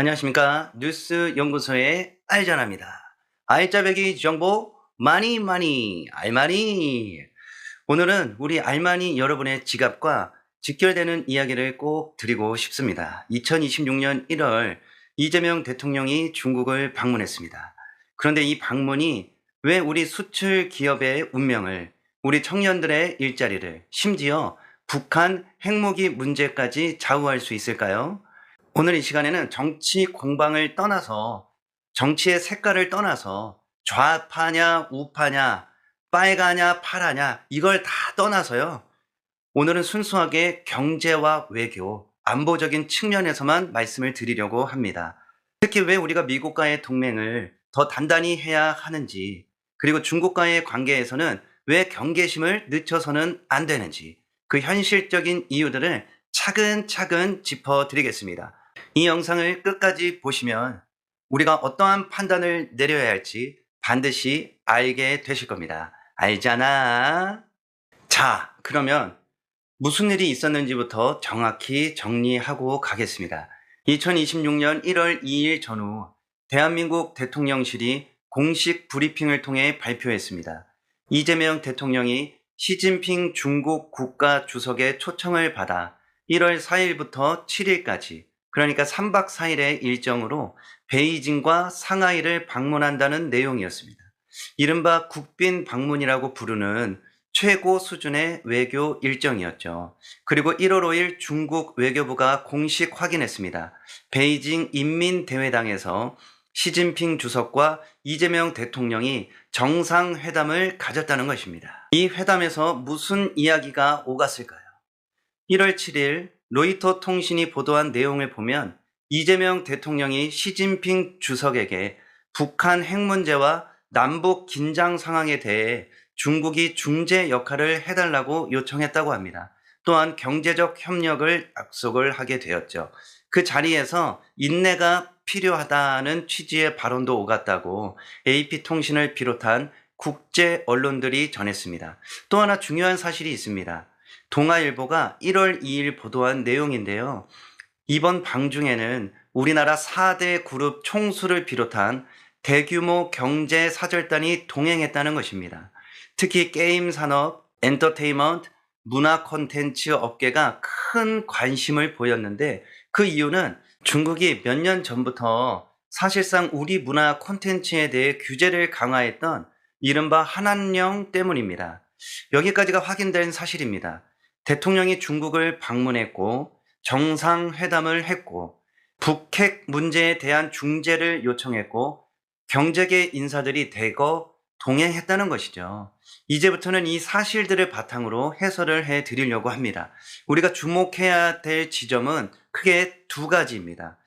안녕하십니까. 뉴스 연구소의 알전합니다. 알짜배기 정보 많이 많이 알마니. 오늘은 우리 알마니 여러분의 지갑과 직결되는 이야기를 꼭 드리고 싶습니다. 2026년 1월 이재명 대통령이 중국을 방문했습니다. 그런데 이 방문이 왜 우리 수출 기업의 운명을, 우리 청년들의 일자리를, 심지어 북한 핵무기 문제까지 좌우할 수 있을까요? 오늘 이 시간에는 정치 공방을 떠나서 정치의 색깔을 떠나서 좌파냐 우파냐 빨가냐 파라냐 이걸 다 떠나서요. 오늘은 순수하게 경제와 외교, 안보적인 측면에서만 말씀을 드리려고 합니다. 특히 왜 우리가 미국과의 동맹을 더 단단히 해야 하는지, 그리고 중국과의 관계에서는 왜 경계심을 늦춰서는 안 되는지, 그 현실적인 이유들을 차근차근 짚어드리겠습니다. 이 영상을 끝까지 보시면 우리가 어떠한 판단을 내려야 할지 반드시 알게 되실 겁니다. 알잖아. 자, 그러면 무슨 일이 있었는지부터 정확히 정리하고 가겠습니다. 2026년 1월 2일 전후 대한민국 대통령실이 공식 브리핑을 통해 발표했습니다. 이재명 대통령이 시진핑 중국 국가 주석의 초청을 받아 1월 4일부터 7일까지 그러니까 3박 4일의 일정으로 베이징과 상하이를 방문한다는 내용이었습니다. 이른바 국빈 방문이라고 부르는 최고 수준의 외교 일정이었죠. 그리고 1월 5일 중국 외교부가 공식 확인했습니다. 베이징 인민대회당에서 시진핑 주석과 이재명 대통령이 정상회담을 가졌다는 것입니다. 이 회담에서 무슨 이야기가 오갔을까요? 1월 7일 로이터 통신이 보도한 내용을 보면 이재명 대통령이 시진핑 주석에게 북한 핵 문제와 남북 긴장 상황에 대해 중국이 중재 역할을 해달라고 요청했다고 합니다. 또한 경제적 협력을 약속을 하게 되었죠. 그 자리에서 인내가 필요하다는 취지의 발언도 오갔다고 AP통신을 비롯한 국제 언론들이 전했습니다. 또 하나 중요한 사실이 있습니다. 동아일보가 1월 2일 보도한 내용인데요. 이번 방중에는 우리나라 4대 그룹 총수를 비롯한 대규모 경제 사절단이 동행했다는 것입니다. 특히 게임 산업, 엔터테인먼트, 문화 콘텐츠 업계가 큰 관심을 보였는데 그 이유는 중국이 몇 년 전부터 사실상 우리 문화 콘텐츠에 대해 규제를 강화했던 이른바 한한령 때문입니다. 여기까지가 확인된 사실입니다. 대통령이 중국을 방문했고 정상회담을 했고 북핵 문제에 대한 중재를 요청했고 경제계 인사들이 대거 동행했다는 것이죠. 이제부터는 이 사실들을 바탕으로 해설을 해 드리려고 합니다. 우리가 주목해야 될 지점은 크게 두 가지입니다.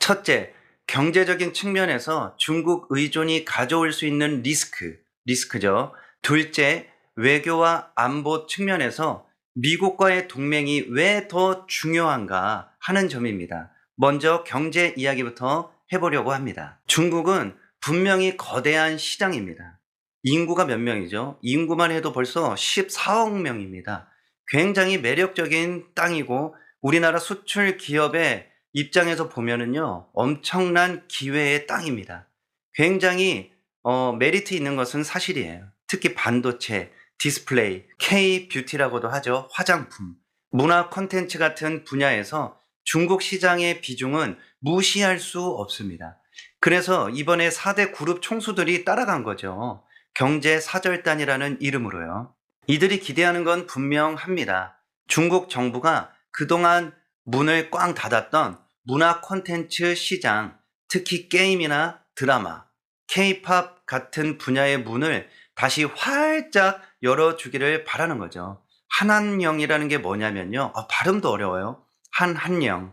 첫째, 경제적인 측면에서 중국 의존이 가져올 수 있는 리스크, 리스크죠. 둘째, 외교와 안보 측면에서 미국과의 동맹이 왜 더 중요한가 하는 점입니다. 먼저 경제 이야기부터 해보려고 합니다. 중국은 분명히 거대한 시장입니다. 인구가 몇 명이죠? 인구만 해도 벌써 14억 명입니다. 굉장히 매력적인 땅이고 우리나라 수출 기업의 입장에서 보면은요, 엄청난 기회의 땅입니다. 굉장히 어, 메리트 있는 것은 사실이에요. 특히 반도체, 디스플레이, K 뷰티라고도 하죠. 화장품, 문화 콘텐츠 같은 분야에서 중국 시장의 비중은 무시할 수 없습니다. 그래서 이번에 4대 그룹 총수들이 따라간 거죠. 경제 사절단이라는 이름으로요. 이들이 기대하는 건 분명합니다. 중국 정부가 그동안 문을 꽝 닫았던 문화 콘텐츠 시장, 특히 게임이나 드라마, 케이팝 같은 분야의 문을 다시 활짝 열어주기를 바라는 거죠. 한한령이라는 게 뭐냐면요. 아, 발음도 어려워요. 한한령.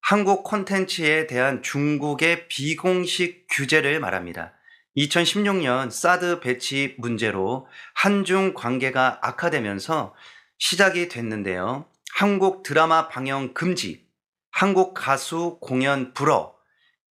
한국 콘텐츠에 대한 중국의 비공식 규제를 말합니다. 2016년 사드 배치 문제로 한중 관계가 악화되면서 시작이 됐는데요. 한국 드라마 방영 금지, 한국 가수 공연 불허,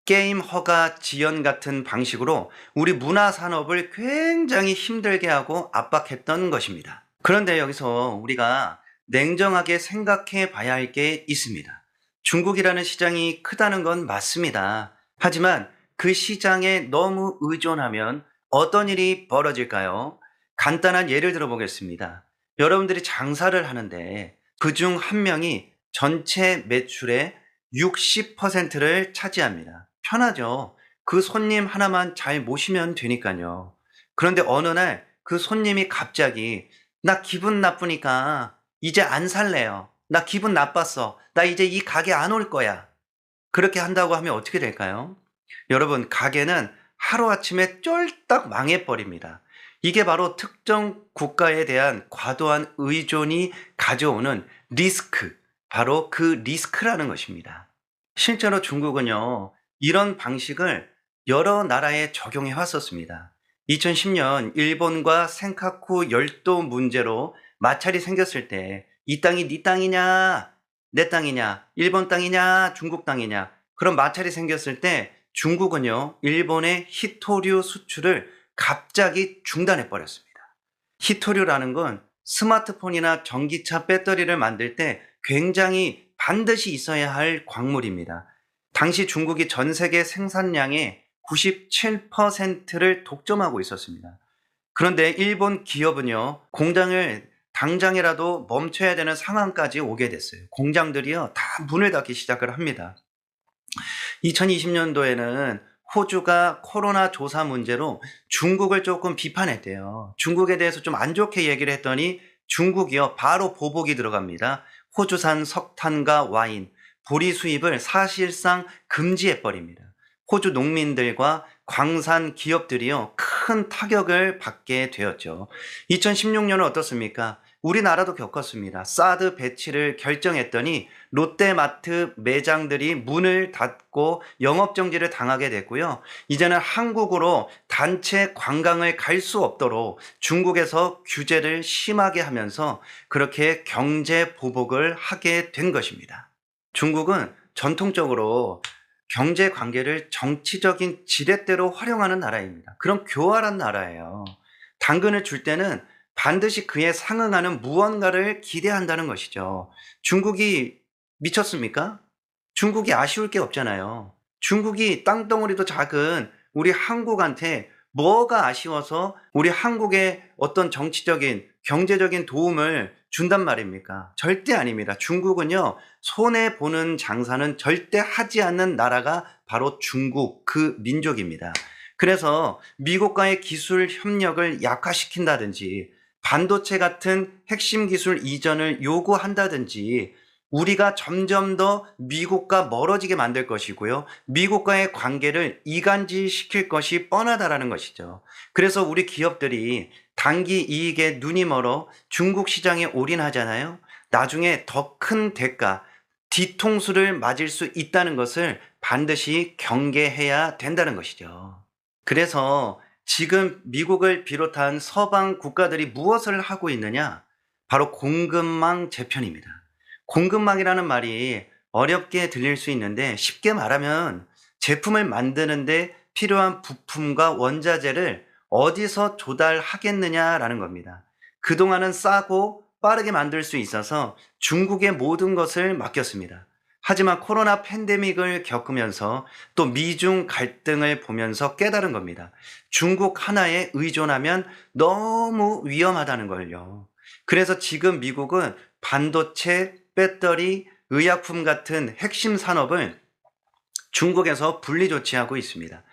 게임 허가 지연 같은 방식으로 우리 문화 산업을 굉장히 힘들게 하고 압박했던 것입니다. 그런데 여기서 우리가 냉정하게 생각해 봐야 할 게 있습니다. 중국이라는 시장이 크다는 건 맞습니다. 하지만 그 시장에 너무 의존하면 어떤 일이 벌어질까요? 간단한 예를 들어보겠습니다. 여러분들이 장사를 하는데 그 중 한 명이 전체 매출의 60%를 차지합니다. 편하죠. 그 손님 하나만 잘 모시면 되니까요. 그런데 어느 날 그 손님이 갑자기 나 기분 나쁘니까 이제 안 살래요. 나 기분 나빴어. 나 이제 이 가게 안 올 거야. 그렇게 한다고 하면 어떻게 될까요? 여러분, 가게는 하루아침에 쫄딱 망해버립니다. 이게 바로 특정 국가에 대한 과도한 의존이 가져오는 리스크, 바로 그 리스크라는 것입니다. 실제로 중국은요, 이런 방식을 여러 나라에 적용해 왔었습니다. 2010년 일본과 센카쿠 열도 문제로 마찰이 생겼을 때 이 땅이 네 땅이냐, 내 땅이냐, 일본 땅이냐, 중국 땅이냐 그런 마찰이 생겼을 때 중국은요, 일본의 히토류 수출을 갑자기 중단해 버렸습니다. 히토류라는 건 스마트폰이나 전기차 배터리를 만들 때 굉장히 반드시 있어야 할 광물입니다. 당시 중국이 전 세계 생산량의 97%를 독점하고 있었습니다. 그런데 일본 기업은요, 공장을 당장이라도 멈춰야 되는 상황까지 오게 됐어요. 공장들이요, 다 문을 닫기 시작을 합니다. 2020년도에는 호주가 코로나 조사 문제로 중국을 조금 비판했대요. 중국에 대해서 좀 안 좋게 얘기를 했더니 중국이요, 바로 보복이 들어갑니다. 호주산 석탄과 와인, 보리 수입을 사실상 금지해 버립니다. 호주 농민들과 광산 기업들이요, 큰 타격을 받게 되었죠. 2016년은 어떻습니까? 우리나라도 겪었습니다. 사드 배치를 결정했더니 롯데마트 매장들이 문을 닫고 영업정지를 당하게 됐고요. 이제는 한국으로 단체 관광을 갈 수 없도록 중국에서 규제를 심하게 하면서 그렇게 경제 보복을 하게 된 것입니다. 중국은 전통적으로 경제 관계를 정치적인 지렛대로 활용하는 나라입니다. 그런 교활한 나라예요. 당근을 줄 때는 반드시 그에 상응하는 무언가를 기대한다는 것이죠. 중국이 미쳤습니까? 중국이 아쉬울 게 없잖아요. 중국이 땅덩어리도 작은 우리 한국한테 뭐가 아쉬워서 우리 한국의 어떤 정치적인 경제적인 도움을 준단 말입니까? 절대 아닙니다. 중국은요, 손해보는 장사는 절대 하지 않는 나라가 바로 중국, 그 민족입니다. 그래서 미국과의 기술 협력을 약화시킨다든지 반도체 같은 핵심 기술 이전을 요구한다든지 우리가 점점 더 미국과 멀어지게 만들 것이고요. 미국과의 관계를 이간질시킬 것이 뻔하다라는 것이죠. 그래서 우리 기업들이 단기 이익에 눈이 멀어 중국 시장에 올인하잖아요. 나중에 더 큰 대가, 뒤통수를 맞을 수 있다는 것을 반드시 경계해야 된다는 것이죠. 그래서 지금 미국을 비롯한 서방 국가들이 무엇을 하고 있느냐? 바로 공급망 재편입니다. 공급망이라는 말이 어렵게 들릴 수 있는데 쉽게 말하면 제품을 만드는데 필요한 부품과 원자재를 어디서 조달하겠느냐라는 겁니다. 그동안은 싸고 빠르게 만들 수 있어서 중국의 모든 것을 맡겼습니다. 하지만 코로나 팬데믹을 겪으면서 또 미중 갈등을 보면서 깨달은 겁니다. 중국 하나에 의존하면 너무 위험하다는 걸요. 그래서 지금 미국은 반도체, 배터리, 의약품 같은 핵심 산업을 중국에서 분리 조치하고 있습니다.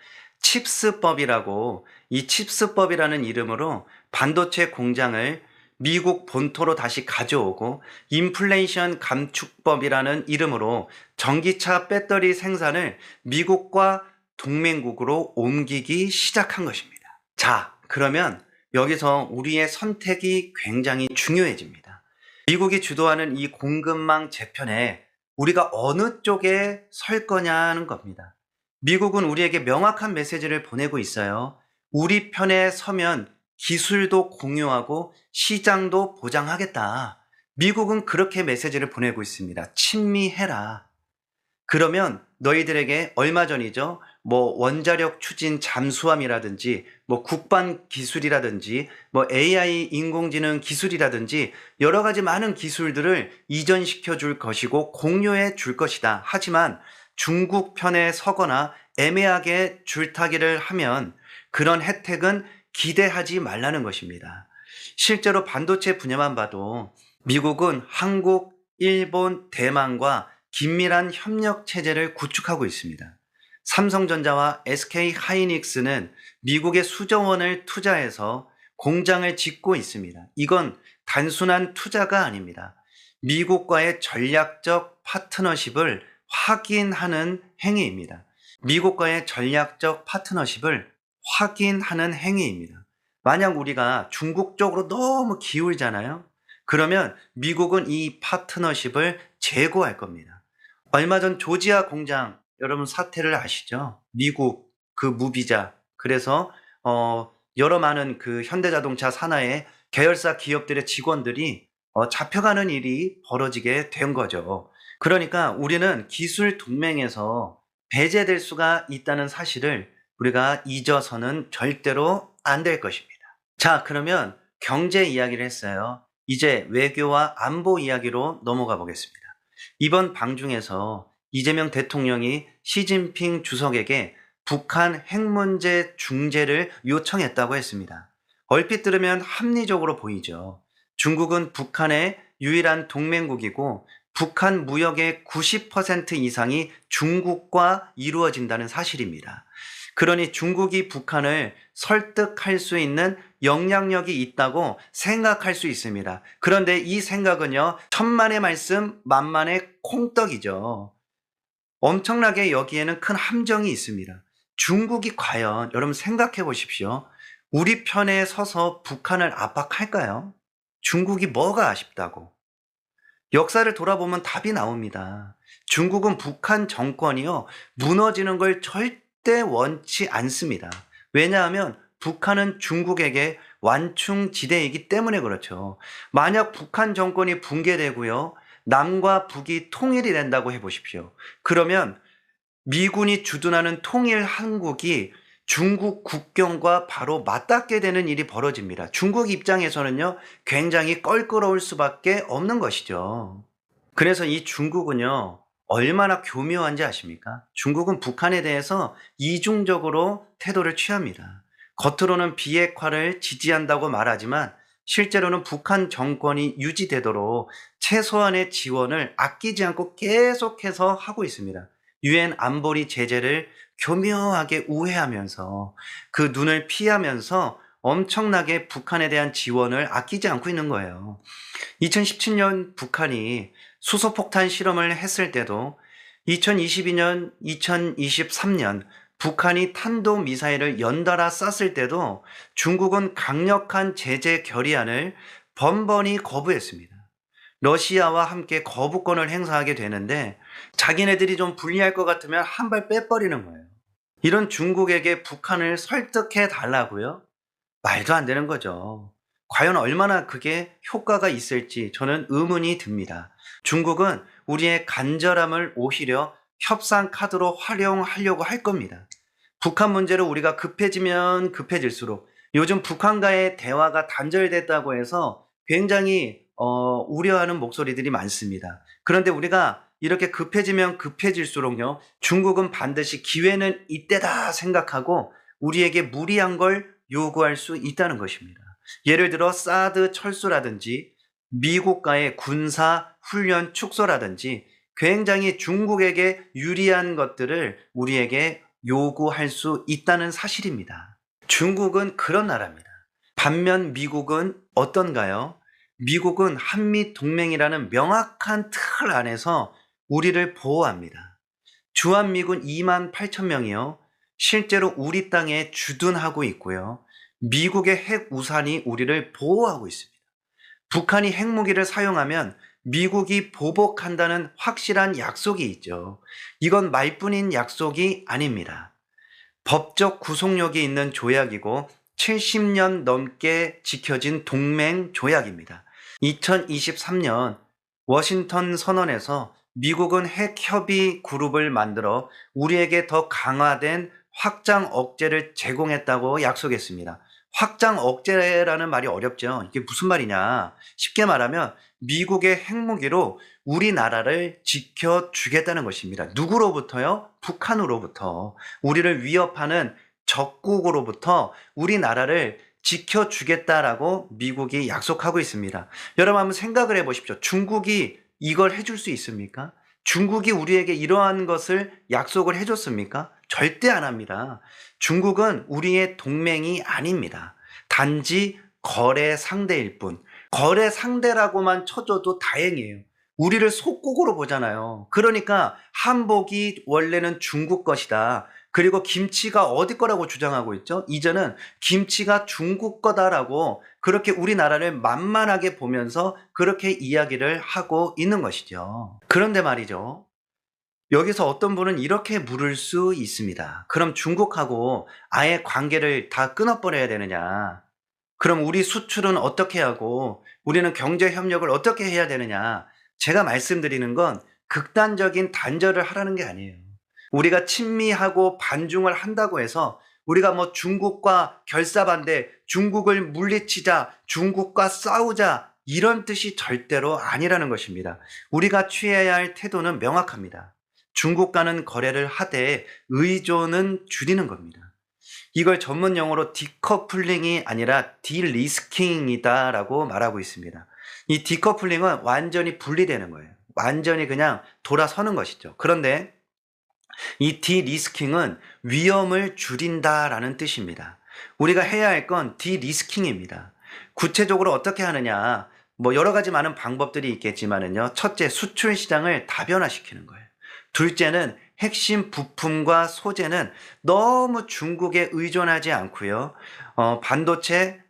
칩스법이라고 이 칩스법이라는 이름으로 반도체 공장을 미국 본토로 다시 가져오고 인플레이션 감축법이라는 이름으로 전기차 배터리 생산을 미국과 동맹국으로 옮기기 시작한 것입니다. 자, 그러면 여기서 우리의 선택이 굉장히 중요해집니다. 미국이 주도하는 이 공급망 재편에 우리가 어느 쪽에 설 거냐는 겁니다. 미국은 우리에게 명확한 메시지를 보내고 있어요. 우리 편에 서면 기술도 공유하고 시장도 보장하겠다. 미국은 그렇게 메시지를 보내고 있습니다. 친미해라. 그러면 너희들에게 얼마 전이죠? 뭐 원자력 추진 잠수함이라든지 뭐 국방 기술이라든지 뭐 AI 인공지능 기술이라든지 여러 가지 많은 기술들을 이전시켜 줄 것이고 공유해 줄 것이다. 하지만 중국 편에 서거나 애매하게 줄타기를 하면 그런 혜택은 기대하지 말라는 것입니다. 실제로 반도체 분야만 봐도 미국은 한국, 일본, 대만과 긴밀한 협력 체제를 구축하고 있습니다. 삼성전자와 SK 하이닉스는 미국의 수조 원을 투자해서 공장을 짓고 있습니다. 이건 단순한 투자가 아닙니다. 미국과의 전략적 파트너십을 확인하는 행위입니다. 미국과의 전략적 파트너십을 확인하는 행위입니다. 만약 우리가 중국 쪽으로 너무 기울잖아요. 그러면 미국은 이 파트너십을 제고할 겁니다. 얼마 전 조지아 공장 여러분 사태를 아시죠? 미국 그 무비자 그래서 어 여러 많은 그 현대자동차 산하의 계열사 기업들의 직원들이 어 잡혀가는 일이 벌어지게 된 거죠. 그러니까 우리는 기술 동맹에서 배제될 수가 있다는 사실을 우리가 잊어서는 절대로 안 될 것입니다. 자, 그러면 경제 이야기를 했어요. 이제 외교와 안보 이야기로 넘어가 보겠습니다. 이번 방중에서 이재명 대통령이 시진핑 주석에게 북한 핵 문제 중재를 요청했다고 했습니다. 얼핏 들으면 합리적으로 보이죠. 중국은 북한의 유일한 동맹국이고 북한 무역의 90% 이상이 중국과 이루어진다는 사실입니다. 그러니 중국이 북한을 설득할 수 있는 영향력이 있다고 생각할 수 있습니다. 그런데 이 생각은요, 천만의 말씀, 만만의 콩떡이죠. 엄청나게 여기에는 큰 함정이 있습니다. 중국이 과연, 여러분 생각해 보십시오. 우리 편에 서서 북한을 압박할까요? 중국이 뭐가 아쉽다고? 역사를 돌아보면 답이 나옵니다. 중국은 북한 정권이요, 무너지는 걸 절대 원치 않습니다. 왜냐하면 북한은 중국에게 완충 지대이기 때문에 그렇죠. 만약 북한 정권이 붕괴되고요, 남과 북이 통일이 된다고 해보십시오. 그러면 미군이 주둔하는 통일 한국이 중국 국경과 바로 맞닿게 되는 일이 벌어집니다. 중국 입장에서는요, 굉장히 껄끄러울 수밖에 없는 것이죠. 그래서 이 중국은요, 얼마나 교묘한지 아십니까? 중국은 북한에 대해서 이중적으로 태도를 취합니다. 겉으로는 비핵화를 지지한다고 말하지만 실제로는 북한 정권이 유지되도록 최소한의 지원을 아끼지 않고 계속해서 하고 있습니다. 유엔 안보리 제재를 교묘하게 우회하면서 그 눈을 피하면서 엄청나게 북한에 대한 지원을 아끼지 않고 있는 거예요. 2017년 북한이 수소폭탄 실험을 했을 때도 2022년, 2023년 북한이 탄도 미사일을 연달아 쐈을 때도 중국은 강력한 제재 결의안을 번번이 거부했습니다. 러시아와 함께 거부권을 행사하게 되는데 자기네들이 좀 불리할 것 같으면 한 발 빼버리는 거예요. 이런 중국에게 북한을 설득해 달라고요? 말도 안 되는 거죠. 과연 얼마나 그게 효과가 있을지 저는 의문이 듭니다. 중국은 우리의 간절함을 오히려 협상 카드로 활용하려고 할 겁니다. 북한 문제로 우리가 급해지면 급해질수록 요즘 북한과의 대화가 단절됐다고 해서 굉장히 어, 우려하는 목소리들이 많습니다. 그런데 우리가 이렇게 급해지면 급해질수록요, 중국은 반드시 기회는 이때다 생각하고 우리에게 무리한 걸 요구할 수 있다는 것입니다. 예를 들어 사드 철수라든지 미국과의 군사 훈련 축소라든지 굉장히 중국에게 유리한 것들을 우리에게 요구할 수 있다는 사실입니다. 중국은 그런 나라입니다. 반면 미국은 어떤가요? 미국은 한미 동맹이라는 명확한 틀 안에서 우리를 보호합니다. 주한미군 2만 8천 명이요. 실제로 우리 땅에 주둔하고 있고요. 미국의 핵 우산이 우리를 보호하고 있습니다. 북한이 핵무기를 사용하면 미국이 보복한다는 확실한 약속이 있죠. 이건 말뿐인 약속이 아닙니다. 법적 구속력이 있는 조약이고 70년 넘게 지켜진 동맹 조약입니다. 2023년 워싱턴 선언에서 미국은 핵 협의 그룹을 만들어 우리에게 더 강화된 확장 억제를 제공했다고 약속했습니다. 확장 억제라는 말이 어렵죠. 이게 무슨 말이냐. 쉽게 말하면 미국의 핵무기로 우리나라를 지켜주겠다는 것입니다. 누구로부터요? 북한으로부터. 우리를 위협하는 적국으로부터 우리나라를 지켜주겠다라고 미국이 약속하고 있습니다. 여러분 한번 생각을 해보십시오. 중국이 이걸 해줄 수 있습니까? 중국이 우리에게 이러한 것을 약속을 해줬습니까? 절대 안 합니다. 중국은 우리의 동맹이 아닙니다. 단지 거래 상대일 뿐. 거래 상대라고만 쳐줘도 다행이에요. 우리를 속국으로 보잖아요. 그러니까 한복이 원래는 중국 것이다. 그리고 김치가 어디 거라고 주장하고 있죠? 이제는 김치가 중국 거다라고 그렇게 우리나라를 만만하게 보면서 그렇게 이야기를 하고 있는 것이죠. 그런데 말이죠. 여기서 어떤 분은 이렇게 물을 수 있습니다. 그럼 중국하고 아예 관계를 다 끊어버려야 되느냐? 그럼 우리 수출은 어떻게 하고 우리는 경제 협력을 어떻게 해야 되느냐? 제가 말씀드리는 건 극단적인 단절을 하라는 게 아니에요. 우리가 친미하고 반중을 한다고 해서 우리가 뭐 중국과 결사반대, 중국을 물리치자, 중국과 싸우자, 이런 뜻이 절대로 아니라는 것입니다. 우리가 취해야 할 태도는 명확합니다. 중국과는 거래를 하되 의존은 줄이는 겁니다. 이걸 전문 용어로 디커플링이 아니라 디리스킹이다라고 말하고 있습니다. 이 디커플링은 완전히 분리되는 거예요. 완전히 그냥 돌아서는 것이죠. 그런데 이 디리스킹은 위험을 줄인다라는 뜻입니다. 우리가 해야 할 건 디리스킹입니다. 구체적으로 어떻게 하느냐? 뭐 여러 가지 많은 방법들이 있겠지만은요. 첫째, 수출 시장을 다변화시키는 거예요. 둘째는 핵심 부품과 소재는 너무 중국에 의존하지 않고요. 어, 반도체,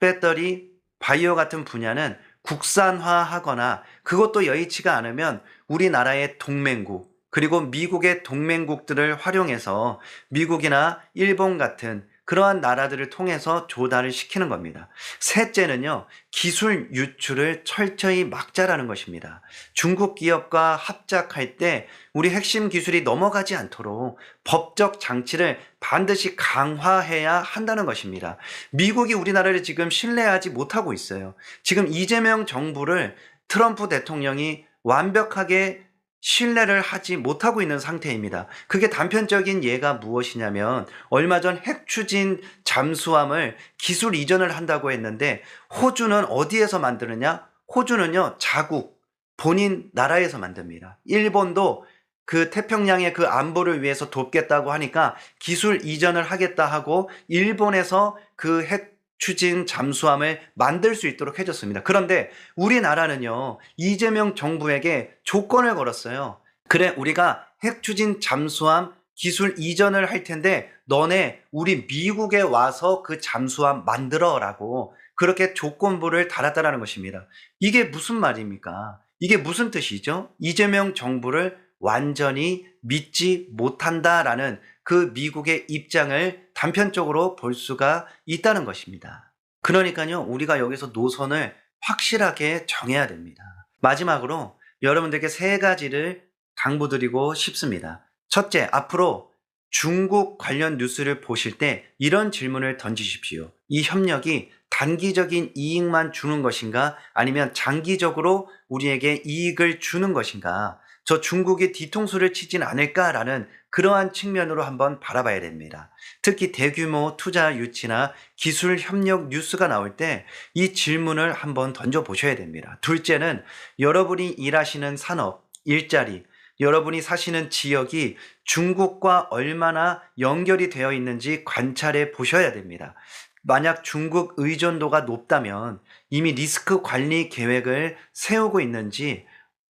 배터리, 바이오 같은 분야는 국산화하거나 그것도 여의치가 않으면 우리나라의 동맹국, 그리고 미국의 동맹국들을 활용해서 미국이나 일본 같은 그러한 나라들을 통해서 조달을 시키는 겁니다. 셋째는요, 기술 유출을 철저히 막자라는 것입니다. 중국 기업과 합작할 때 우리 핵심 기술이 넘어가지 않도록 법적 장치를 반드시 강화해야 한다는 것입니다. 미국이 우리나라를 지금 신뢰하지 못하고 있어요. 지금 이재명 정부를 트럼프 대통령이 완벽하게 신뢰를 하지 못하고 있는 상태입니다. 그게 단편적인 예가 무엇이냐면 얼마 전 핵 추진 잠수함을 기술 이전을 한다고 했는데 호주는 어디에서 만드느냐? 호주는요, 자국, 본인 나라에서 만듭니다. 일본도 그 태평양의 그 안보를 위해서 돕겠다고 하니까 기술 이전을 하겠다 하고 일본에서 그 핵 추진 잠수함을 만들 수 있도록 해줬습니다. 그런데 우리나라는요, 이재명 정부에게 조건을 걸었어요. 그래, 우리가 핵 추진 잠수함 기술 이전을 할 텐데, 너네 우리 미국에 와서 그 잠수함 만들어라고 그렇게 조건부를 달았다라는 것입니다. 이게 무슨 말입니까? 이게 무슨 뜻이죠? 이재명 정부를 완전히 믿지 못한다라는 그 미국의 입장을 단편적으로 볼 수가 있다는 것입니다. 그러니까요, 우리가 여기서 노선을 확실하게 정해야 됩니다. 마지막으로 여러분들께 세 가지를 당부드리고 싶습니다. 첫째, 앞으로 중국 관련 뉴스를 보실 때 이런 질문을 던지십시오. 이 협력이 단기적인 이익만 주는 것인가? 아니면 장기적으로 우리에게 이익을 주는 것인가? 저 중국이 뒤통수를 치진 않을까라는 그러한 측면으로 한번 바라봐야 됩니다. 특히 대규모 투자 유치나 기술 협력 뉴스가 나올 때 이 질문을 한번 던져 보셔야 됩니다. 둘째는 여러분이 일하시는 산업, 일자리, 여러분이 사시는 지역이 중국과 얼마나 연결이 되어 있는지 관찰해 보셔야 됩니다. 만약 중국 의존도가 높다면 이미 리스크 관리 계획을 세우고 있는지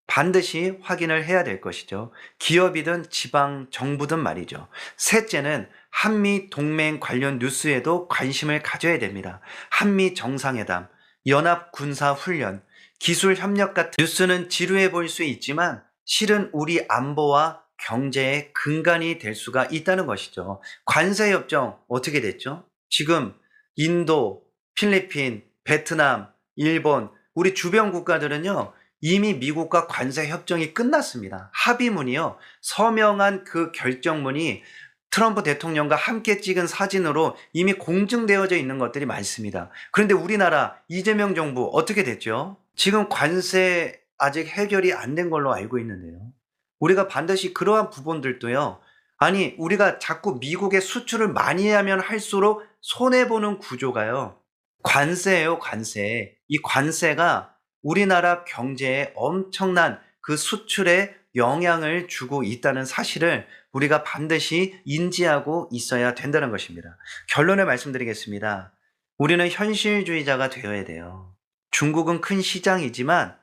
반드시 확인을 해야 될 것이죠. 기업이든 지방 정부든 말이죠. 셋째는 한미 동맹 관련 뉴스에도 관심을 가져야 됩니다. 한미 정상회담, 연합 군사 훈련, 기술 협력 같은 뉴스는 지루해 보일 수 있지만 실은 우리 안보와 경제의 근간이 될 수가 있다는 것이죠. 관세 협정 어떻게 됐죠? 지금 인도, 필리핀, 베트남, 일본, 우리 주변 국가들은요, 이미 미국과 관세 협정이 끝났습니다. 합의문이요. 서명한 그 결정문이 트럼프 대통령과 함께 찍은 사진으로 이미 공증되어져 있는 것들이 많습니다. 그런데 우리나라 이재명 정부 어떻게 됐죠? 지금 관세 아직 해결이 안 된 걸로 알고 있는데요. 우리가 반드시 그러한 부분들도요. 아니, 우리가 자꾸 미국에 수출을 많이 하면 할수록 손해보는 구조가요. 관세예요, 관세. 이 관세가 우리나라 경제에 엄청난 그 수출에 영향을 주고 있다는 사실을 우리가 반드시 인지하고 있어야 된다는 것입니다. 결론을 말씀드리겠습니다. 우리는 현실주의자가 되어야 돼요. 중국은 큰 시장이지만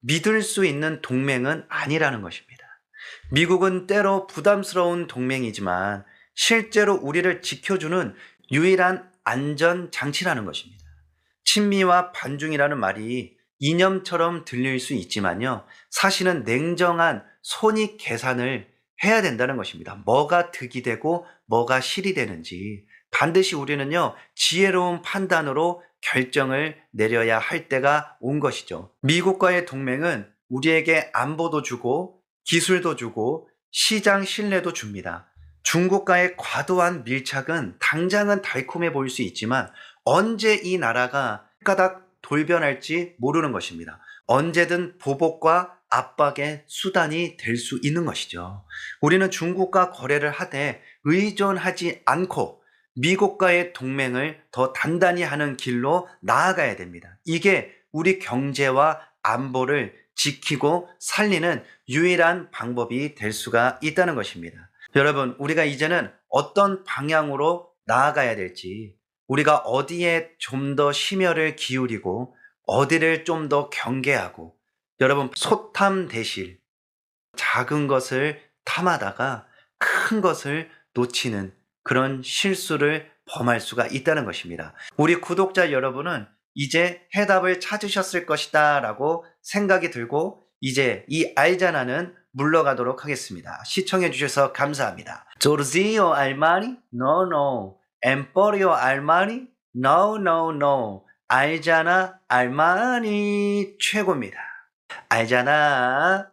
믿을 수 있는 동맹은 아니라는 것입니다. 미국은 때로 부담스러운 동맹이지만 실제로 우리를 지켜주는 유일한 안전 장치라는 것입니다. 친미와 반중이라는 말이 이념처럼 들릴 수 있지만요. 사실은 냉정한 손익 계산을 해야 된다는 것입니다. 뭐가 득이 되고 뭐가 실이 되는지 반드시 우리는요. 지혜로운 판단으로 결정을 내려야 할 때가 온 것이죠. 미국과의 동맹은 우리에게 안보도 주고 기술도 주고 시장 신뢰도 줍니다. 중국과의 과도한 밀착은 당장은 달콤해 보일 수 있지만 언제 이 나라가 가닥 돌변할지 모르는 것입니다. 언제든 보복과 압박의 수단이 될 수 있는 것이죠. 우리는 중국과 거래를 하되 의존하지 않고 미국과의 동맹을 더 단단히 하는 길로 나아가야 됩니다. 이게 우리 경제와 안보를 지키고 살리는 유일한 방법이 될 수가 있다는 것입니다. 여러분, 우리가 이제는 어떤 방향으로 나아가야 될지, 우리가 어디에 좀 더 심혈을 기울이고, 어디를 좀 더 경계하고, 여러분, 소탐 대실, 작은 것을 탐하다가 큰 것을 놓치는 그런 실수를 범할 수가 있다는 것입니다. 우리 구독자 여러분은 이제 해답을 찾으셨을 것이다 라고 생각이 들고 이제 이 알자나는 물러가도록 하겠습니다. 시청해 주셔서 감사합니다. 조르지오 알마니? No, no. 엠포리오 알마니? No, no, no. 알자나 알마니 최고입니다. 알자나